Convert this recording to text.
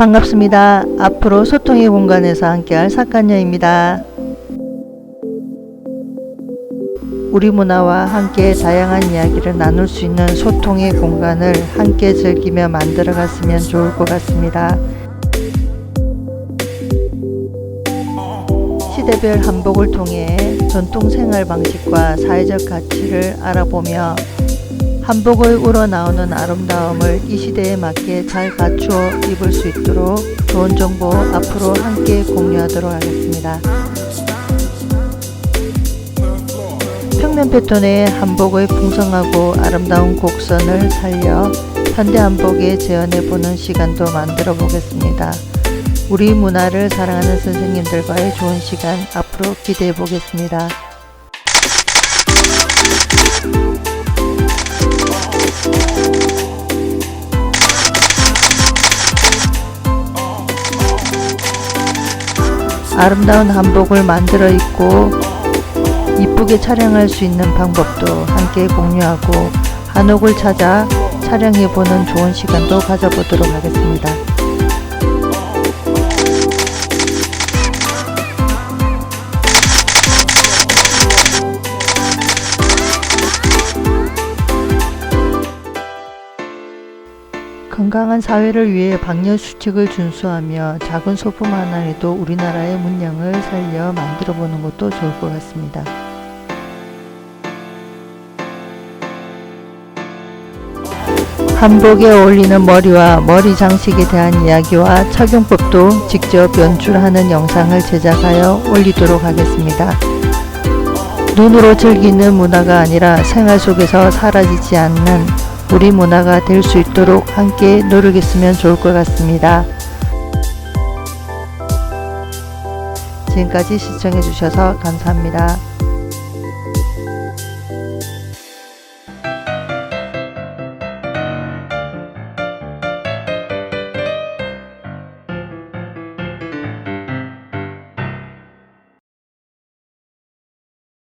반갑습니다. 앞으로 소통의 공간에서 함께할 사간녀입니다. 우리 문화와 함께 다양한 이야기를 나눌 수 있는 소통의 공간을 함께 즐기며 만들어 갔으면 좋을 것 같습니다. 시대별 한복을 통해 전통 생활 방식과 사회적 가치를 알아보며 한복을 우러나오는 아름다움을 이 시대에 맞게 잘 갖추어 입을 수 있도록 좋은 정보 앞으로 함께 공유하도록 하겠습니다. 평면 패턴의 한복의 풍성하고 아름다운 곡선을 살려 현대 한복에 재현해보는 시간도 만들어 보겠습니다. 우리 문화를 사랑하는 선생님들과의 좋은 시간 앞으로 기대해 보겠습니다. 아름다운 한복을 만들어 입고 이쁘게 촬영할 수 있는 방법도 함께 공유하고 한옥을 찾아 촬영해 보는 좋은 시간도 가져보도록 하겠습니다. 건강한 사회를 위해 방역 수칙을 준수하며 작은 소품 하나에도 우리나라의 문양을 살려 만들어 보는 것도 좋을 것 같습니다. 한복에 어울리는 머리와 머리 장식에 대한 이야기와 착용법도 직접 연출하는 영상을 제작하여 올리도록 하겠습니다. 눈으로 즐기는 문화가 아니라 생활 속에서 사라지지 않는 우리 문화가 될 수 있도록 함께 노력했으면 좋을 것 같습니다. 지금까지 시청해 주셔서 감사합니다.